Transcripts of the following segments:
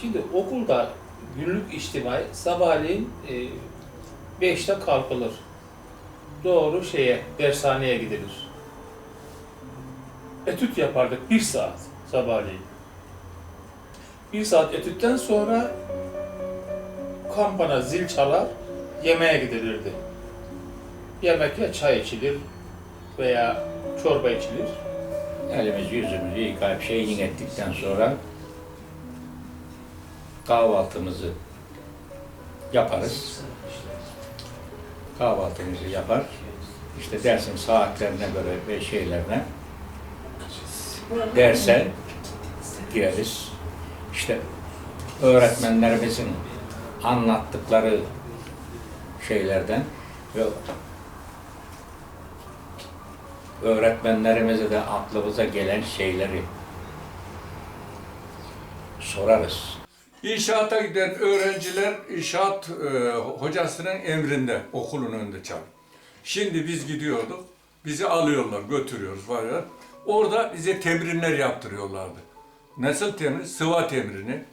Şimdi okulda günlük içtimai sabahleyin e, 5'te kalkılır. Doğru şeye, dershaneye gidilir. Etüt yapardık bir saat sabahleyin. Bir saat etütten sonra kampana zil çalar, yemeğe gidilirdi. Yemekle çay içilir veya çorba içilir. Elimizi yüzümüzü yıkayıp şeyini ettikten sonra kahvaltımızı yaparız. Kahvaltımızı yapar. İşte dersin saatlerine göre ve şeylerine derse gireriz. İşte öğretmenlerimizin anlattıkları şeylerden ve öğretmenlerimize de aklımıza gelen şeyleri sorarız. İnşaata giden öğrenciler inşaat e, hocasının emrinde okulun önünde çal. Şimdi biz gidiyorduk, bizi alıyorlar, götürüyoruz ya. Orada bize temrinler yaptırıyorlardı. Nasıl temrin? Sıva temrini.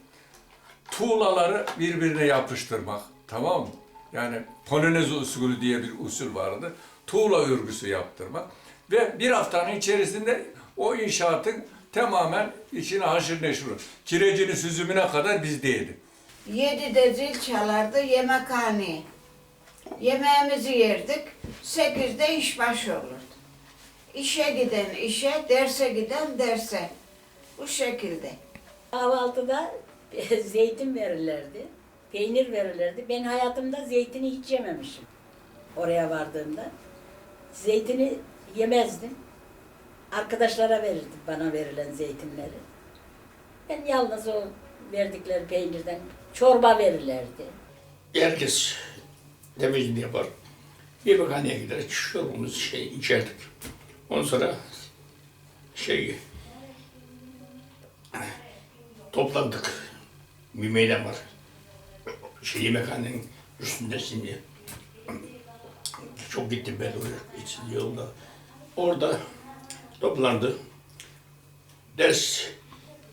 Tuğlaları birbirine yapıştırmak, tamam mı? Yani Polonez usulü diye bir usul vardı. Tuğla örgüsü yaptırmak. Ve bir haftanın içerisinde o inşaatın tamamen içine haşır neşir. olur. Kirecini süzümüne kadar bizdeydi. Yedide zil çalardı yemekhane. Yemeğimizi yerdik. Sekizde iş başı olurdu. İşe giden işe, derse giden derse. Bu şekilde. Kahvaltıda zeytin verirlerdi, peynir verirlerdi. Ben hayatımda zeytini hiç yememişim oraya vardığımda. Zeytini yemezdim. Arkadaşlara verirdim bana verilen zeytinleri. Ben yalnız o verdikleri peynirden çorba verirlerdi. herkes temizliğini yapar. Bakaneye gider, çorbamızı şey içerdik. Ondan sonra şey toplandık. Bir meydan var. Şey yemekhanenin üstünde şimdi. Çok gittim ben oraya yolda. Orada toplandı. Ders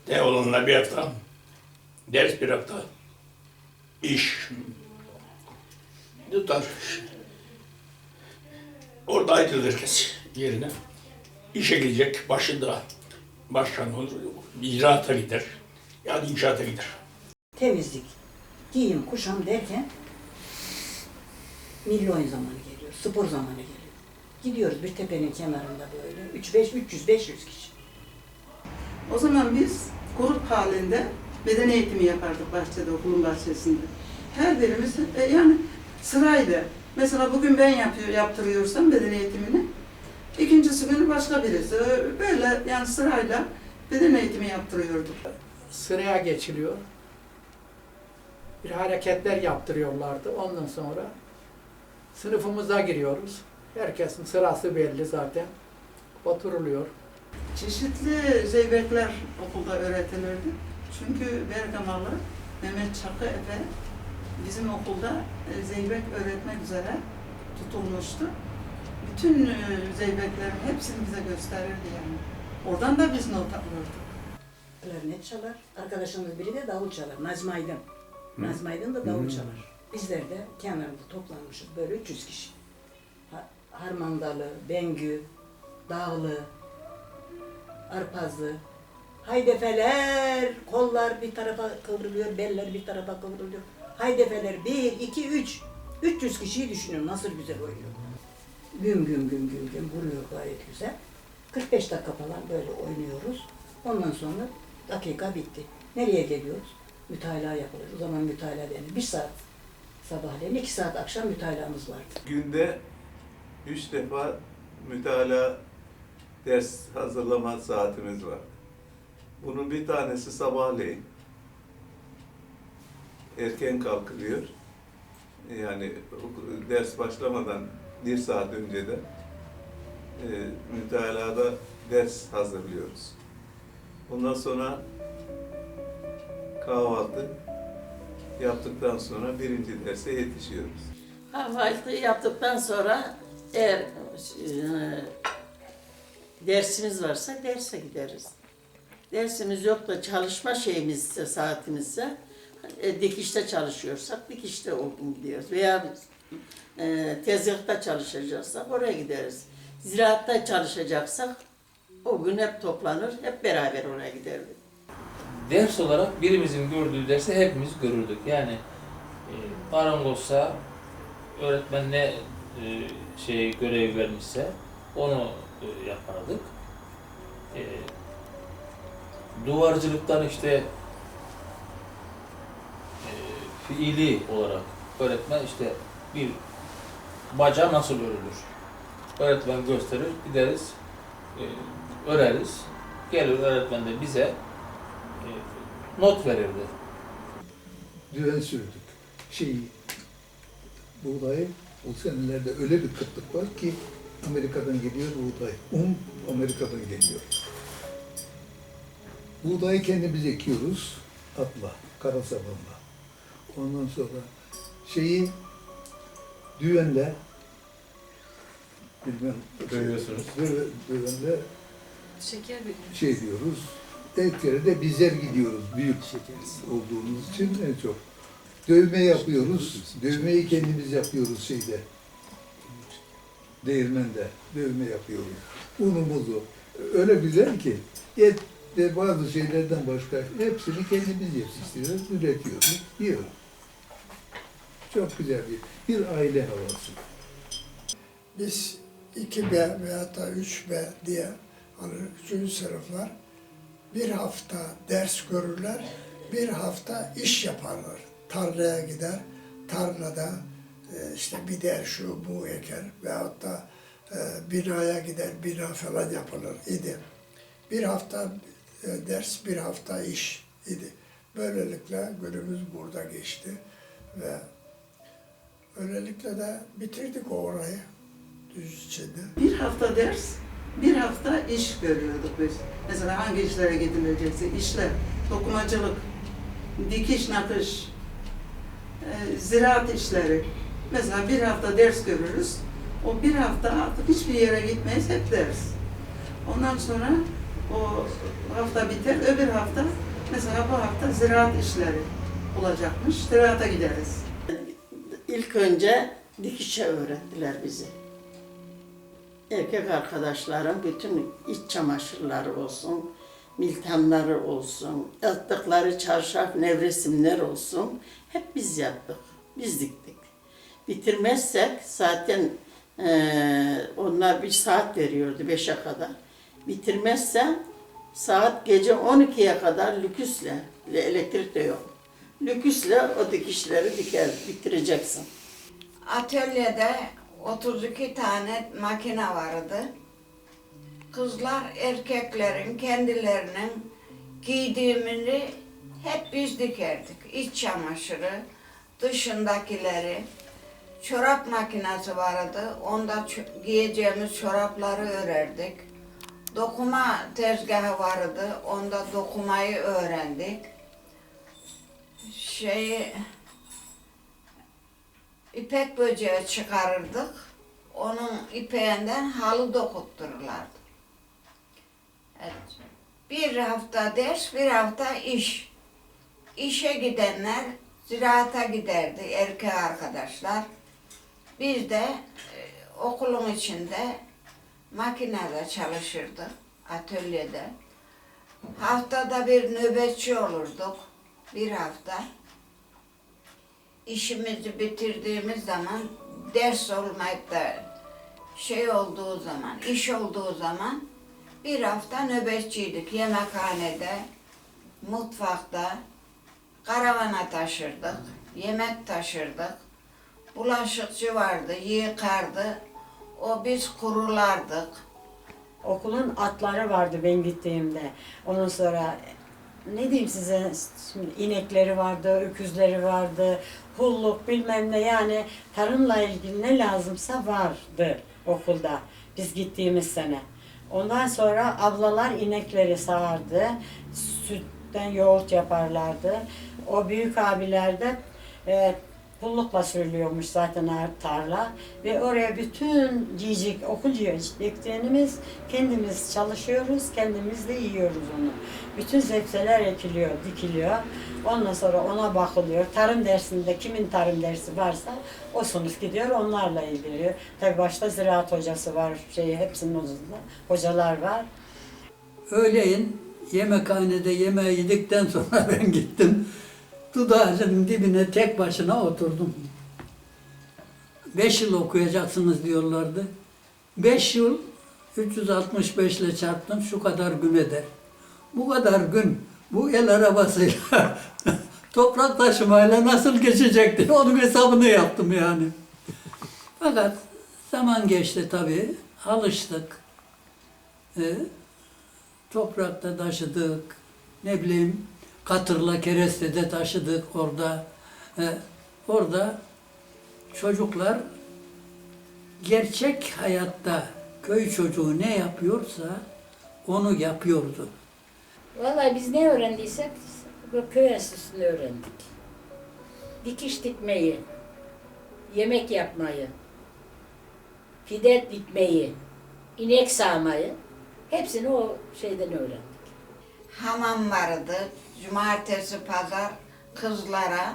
de olanlar bir hafta. Ders bir hafta. İş tutar. Orada ayrılır herkes yerine. İşe gidecek, başında başkan olur, icraata gider. Ya da inşaata gider. temizlik, giyim, kuşam derken milyon zamanı geliyor, spor zamanı. Gidiyoruz bir tepenin kenarında böyle, 3-5, 300-500 kişi. O zaman biz grup halinde beden eğitimi yapardık bahçede, okulun bahçesinde. Her birimiz e, yani sırayla. Mesela bugün ben yapıyor, yaptırıyorsam beden eğitimini, ikincisi günü başka birisi. Böyle yani sırayla beden eğitimi yaptırıyorduk. sıraya geçiliyor. Bir hareketler yaptırıyorlardı. Ondan sonra sınıfımıza giriyoruz. Herkesin sırası belli zaten. Oturuluyor. Çeşitli zeybekler okulda öğretilirdi. Çünkü Bergamalı Mehmet Çakı Efe bizim okulda e, zeybek öğretmek üzere tutulmuştu. Bütün e, zeybeklerin hepsini bize gösterirdi yani. Oradan da biz not alıyorduk. Klarnet çalar, arkadaşımız biri de davul çalar, Nazmi Aydın. Nazmi Aydın da davul çalar. Bizler de kenarında toplanmışız, böyle 300 kişi. Ha- Harmandalı, Bengü, Dağlı, Arpazlı. Haydefeler, kollar bir tarafa kıvrılıyor, beller bir tarafa kıvrılıyor. Haydefeler bir, iki, üç. 300 kişiyi düşünün nasıl güzel oynuyor. Güm güm güm güm güm vuruyor gayet güzel. 45 dakika falan böyle oynuyoruz. Ondan sonra dakika bitti. Nereye geliyoruz? Mütalaa yapılır. O zaman mütalaa denir. Bir saat sabahleyin, iki saat akşam mütalaamız vardı. Günde üç defa mütalaa ders hazırlama saatimiz var. Bunun bir tanesi sabahleyin. Erken kalkılıyor. Yani ders başlamadan bir saat önceden e, mütalada ders hazırlıyoruz. Ondan sonra kahvaltı yaptıktan sonra birinci derse yetişiyoruz. Kahvaltı yaptıktan sonra eğer e, dersimiz varsa derse gideriz. Dersimiz yok da çalışma şeyimizse, saatimizse e, dikişte çalışıyorsak dikişte gidiyoruz. Veya e, tezgahta çalışacaksak oraya gideriz. Ziraatta çalışacaksak o gün hep toplanır, hep beraber oraya giderdik. Ders olarak birimizin gördüğü dersi hepimiz görürdük. Yani e, marangozsa öğretmen ne şey görev vermişse onu e, yapardık. E, duvarcılıktan işte e, fiili olarak öğretmen işte bir baca nasıl örülür? Öğretmen gösterir, gideriz, e, öreriz. Gelir öğretmen de bize e, not verirdi. düven sürdük. Şeyi, buğdayı o senelerde öyle bir kıtlık var ki Amerika'dan geliyor buğday. Un Amerika'dan geliyor. Buğdayı kendimiz ekiyoruz atla, kara sabanla. Ondan sonra şeyi düvenle bilmem Dövüyorsunuz. dö- Düvenle Şeker veriyor. şey diyoruz. Etkere de bizler gidiyoruz büyük olduğumuz için en çok. Dövme yapıyoruz. Dövmeyi kendimiz yapıyoruz şeyde. Değirmende dövme yapıyoruz. Unumuzu öyle güzel ki et ve bazı şeylerden başka hepsini kendimiz yetiştiriyoruz, üretiyoruz, yiyoruz. Çok güzel bir, bir aile havası. Biz 2B veya da 3B diye hani 3. sınıflar bir hafta ders görürler, bir hafta iş yaparlar. Tarlaya gider, tarlada e, işte bir der şu bu eker veyahut da e, binaya gider, bina falan yapılır idi. Bir hafta e, ders, bir hafta iş idi. Böylelikle günümüz burada geçti ve öylelikle de bitirdik orayı düz içinde. Bir hafta ders, bir hafta iş görüyorduk biz. Mesela hangi işlere gidilecekse işler, dokumacılık, dikiş nakış, e, ziraat işleri. Mesela bir hafta ders görürüz. O bir hafta artık hiçbir yere gitmeyiz, hep ders. Ondan sonra o hafta biter, öbür hafta mesela bu hafta ziraat işleri olacakmış. Ziraata gideriz. İlk önce dikişe öğrettiler bizi. Erkek arkadaşlarım bütün iç çamaşırları olsun, miltemleri olsun, attıkları çarşaf nevresimler olsun hep biz yaptık, biz diktik. Bitirmezsek zaten eee, onlar bir saat veriyordu beşe kadar. Bitirmezsem saat gece 12'ye kadar lüküsle, elektrik de yok. Lüküsle o dikişleri diker, bitireceksin. Atölyede 32 tane makine vardı. Kızlar erkeklerin kendilerinin giydiğini hep biz dikerdik. İç çamaşırı, dışındakileri. Çorap makinesi vardı. Onda giyeceğimiz çorapları örerdik. Dokuma tezgahı vardı. Onda dokumayı öğrendik. Şey ipek böceği çıkarırdık. Onun ipeğinden halı dokuttururlardı. Bir hafta ders, bir hafta iş. İşe gidenler ziraata giderdi erkek arkadaşlar. Biz de e, okulun içinde makinede çalışırdık, atölyede. Haftada bir nöbetçi olurduk, bir hafta işimizi bitirdiğimiz zaman ders olmayıp da şey olduğu zaman, iş olduğu zaman bir hafta nöbetçiydik. Yemekhanede, mutfakta, karavana taşırdık, yemek taşırdık. Bulaşıkçı vardı, yıkardı. O biz kurulardık. Okulun atları vardı ben gittiğimde. Ondan sonra ne diyeyim size inekleri vardı, öküzleri vardı, hulluk bilmem ne yani tarımla ilgili ne lazımsa vardı okulda biz gittiğimiz sene. Ondan sonra ablalar inekleri sağardı, sütten yoğurt yaparlardı. O büyük abiler de e, Pullukla sürülüyormuş zaten tarla ve oraya bütün yiyecek, okul yiyeceklerimiz kendimiz çalışıyoruz, kendimiz de yiyoruz onu. Bütün zepseler ekiliyor, dikiliyor. Ondan sonra ona bakılıyor. Tarım dersinde kimin tarım dersi varsa o sınıf gidiyor onlarla ilgileniyor. Tabii başta ziraat hocası var, şey hepsinin uzunluğunda hocalar var. Öğleyin yemekhanede yemeği yedikten sonra ben gittim. Dudağının dibine tek başına oturdum. Beş yıl okuyacaksınız diyorlardı. Beş yıl 365 ile çarptım şu kadar gün eder. Bu kadar gün bu el arabasıyla toprak taşımayla nasıl geçecekti onun hesabını yaptım yani. Fakat zaman geçti tabii alıştık. Ee, toprakta taşıdık, ne bileyim katırla kerestede taşıdık orada. Ee, orada çocuklar gerçek hayatta köy çocuğu ne yapıyorsa onu yapıyordu. Vallahi biz ne öğrendiysek bu köy enstitüsünde öğrendik. Dikiş dikmeyi, yemek yapmayı, fide dikmeyi, inek sağmayı hepsini o şeyden öğrendik. Hamam vardı. Cumartesi, pazar kızlara,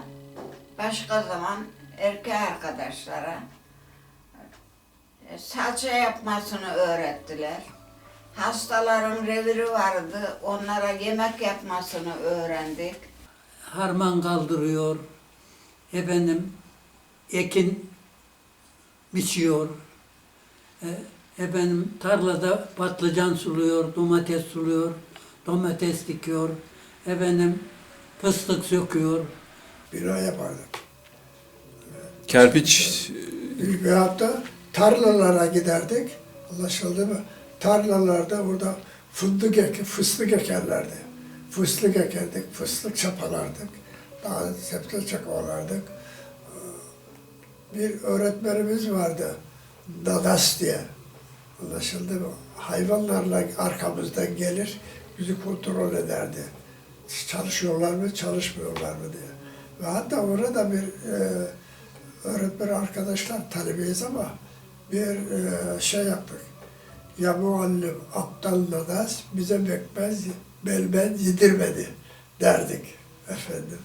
başka zaman erkek arkadaşlara e, salça yapmasını öğrettiler. Hastaların reviri vardı. Onlara yemek yapmasını öğrendik. harman kaldırıyor, efendim ekin biçiyor, e, efendim tarlada patlıcan suluyor, domates suluyor, domates dikiyor, efendim fıstık söküyor. Bina yapardık. Kerpiç Veyahut da tarlalara giderdik. Anlaşıldı mı? Tarlalarda burada fındık ek, fıstık ekerlerdi. Fıstık ekerdik, fıstık çapalardık. Daha sebze çapalardık. Ee, Bir öğretmenimiz vardı. Dadas diye. Anlaşıldı mı? Hayvanlarla arkamızdan gelir, bizi kontrol ederdi. Çalışıyorlar mı, çalışmıyorlar mı diye. Ve hatta orada bir e, öğretmen arkadaşlar talebeyiz ama bir e, şey yaptık. Ya muallim aptal dadas bize bekmez, belben yedirmedi derdik efendim.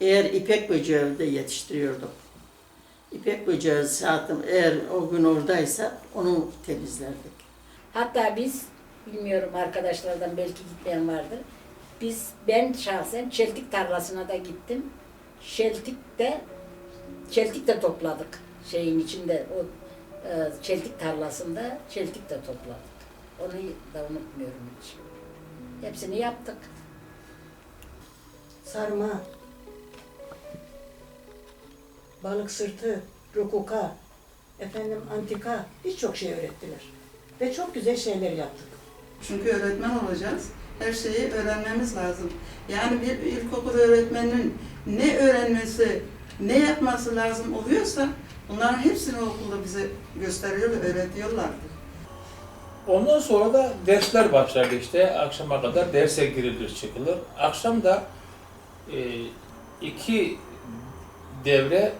Eğer ipek böceği de yetiştiriyorduk. İpek böceği saatim eğer o gün oradaysa onu temizlerdik. Hatta biz, bilmiyorum arkadaşlardan belki gitmeyen vardır. Biz, ben şahsen çeltik tarlasına da gittim. Çeltikte, çeltik de topladık şeyin içinde, o e, çeltik tarlasında çeltik de topladık. Onu da unutmuyorum hiç. Hepsini yaptık. Sarma, balık sırtı, rokoka, efendim antika birçok şey öğrettiler. Ve çok güzel şeyler yaptık. Çünkü öğretmen olacağız. Her şeyi öğrenmemiz lazım. Yani bir ilkokul öğretmeninin ne öğrenmesi, ne yapması lazım oluyorsa bunların hepsini okulda bize gösteriyor ve öğretiyorlardı. Ondan sonra da dersler başlardı işte. Akşama kadar derse girilir çıkılır. Akşam da e, iki devre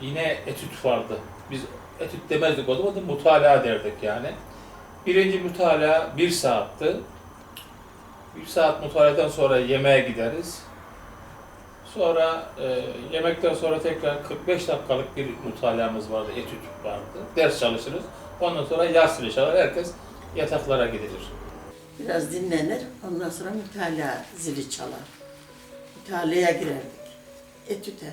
yine etüt vardı. Biz etüt demezdik o zaman da mutalaa derdik yani. Birinci mutalaa bir saatti. Bir saat mutaladan sonra yemeğe gideriz. Sonra e, yemekten sonra tekrar 45 dakikalık bir mutalamız vardı, etüt vardı. Ders çalışırız. Ondan sonra yas zili çalar, herkes yataklara gidilir. Biraz dinlenir, ondan sonra mütalaa zili çalar. Mütalaaya girerdik, etüte.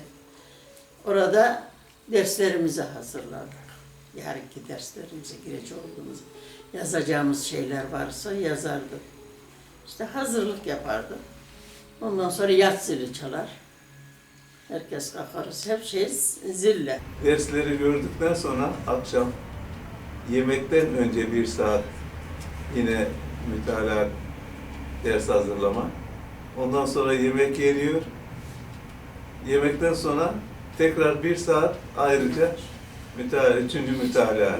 Orada derslerimizi hazırlardık. Yarınki derslerimize girecek olduğumuz, yazacağımız şeyler varsa yazardık. İşte hazırlık yapardık. Ondan sonra yat zili çalar. Herkes kalkarız, hep şey zille. dersleri gördükten sonra akşam yemekten önce bir saat yine mütalaa ders hazırlama. Ondan sonra yemek yeniyor. Yemekten sonra tekrar bir saat ayrıca mütalaa, üçüncü mütalaa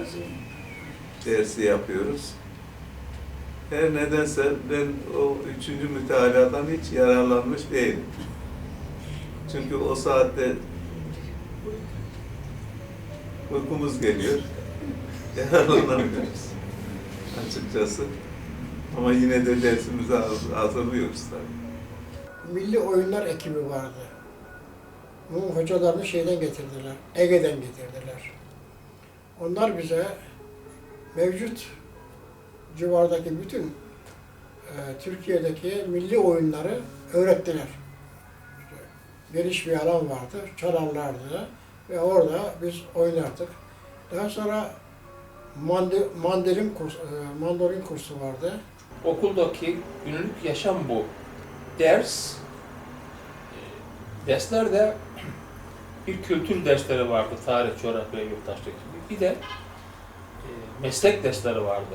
dersi yapıyoruz. Her nedense ben o üçüncü mütaladan hiç yararlanmış değilim. Çünkü o saatte Uykumuz geliyor. Yararlanamıyoruz. Açıkçası. Ama yine de dersimizi haz- hazırlıyoruz tabii. Milli Oyunlar ekibi vardı. Bu hocalarını şeyden getirdiler, Ege'den getirdiler. Onlar bize mevcut civardaki bütün e, Türkiye'deki milli oyunları öğrettiler. İşte geniş bir alan vardı, çalarlardı ve orada biz oynardık. Daha sonra mandi, mandolin, kurs, e, mandolin kursu vardı. Okuldaki günlük yaşam bu. Ders, e, derslerde bir kültür dersleri vardı. Tarih, coğrafya, yurttaşlık. Bir de meslek dersleri vardı.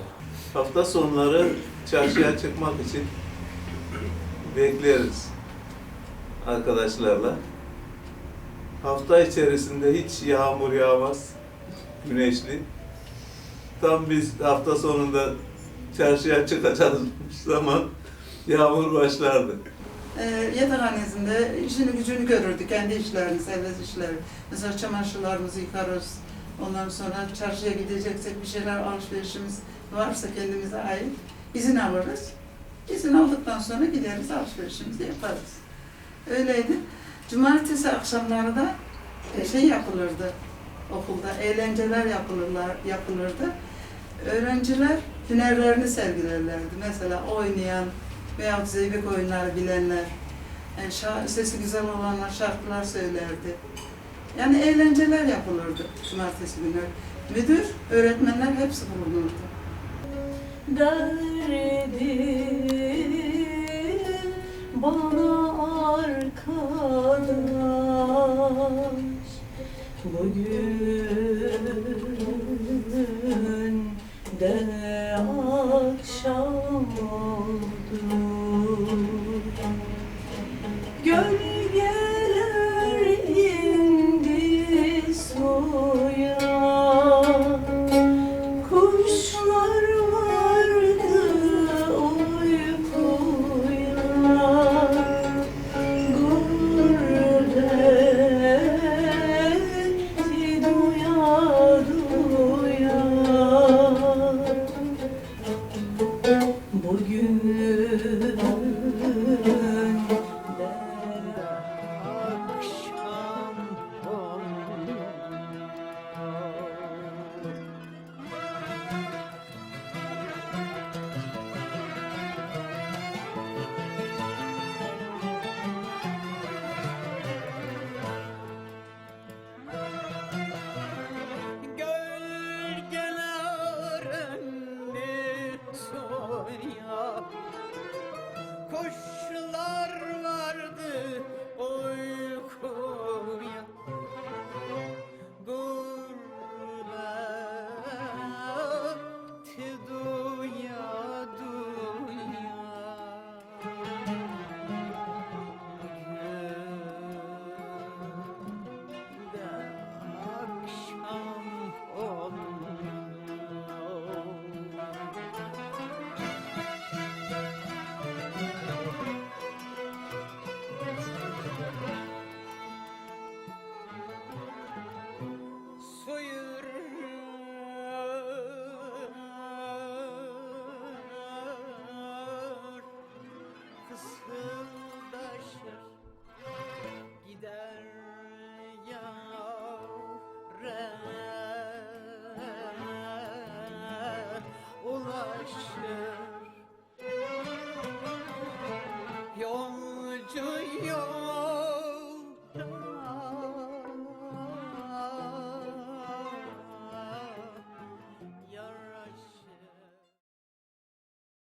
Hafta sonları çarşıya çıkmak için bekleriz arkadaşlarla. Hafta içerisinde hiç yağmur yağmaz, güneşli. Tam biz hafta sonunda çarşıya çıkacağız zaman yağmur başlardı. E, yatakhanesinde işini gücünü görürdü, kendi işlerini, serbest işleri. Mesela çamaşırlarımızı yıkarız. Ondan sonra çarşıya gideceksek bir şeyler alışverişimiz varsa kendimize ait izin alırız. İzin aldıktan sonra gideriz alışverişimizi yaparız. Öyleydi. Cumartesi akşamları da e, şey yapılırdı okulda, eğlenceler yapılırlar, yapılırdı. Öğrenciler hünerlerini sergilerlerdi. Mesela oynayan veya zeybek oyunları bilenler, yani şa- sesi güzel olanlar şarkılar söylerdi. Yani eğlenceler yapılırdı cumartesi günleri. Müdür, öğretmenler hepsi bulunurdu. Derdim bana arkadaş Bugün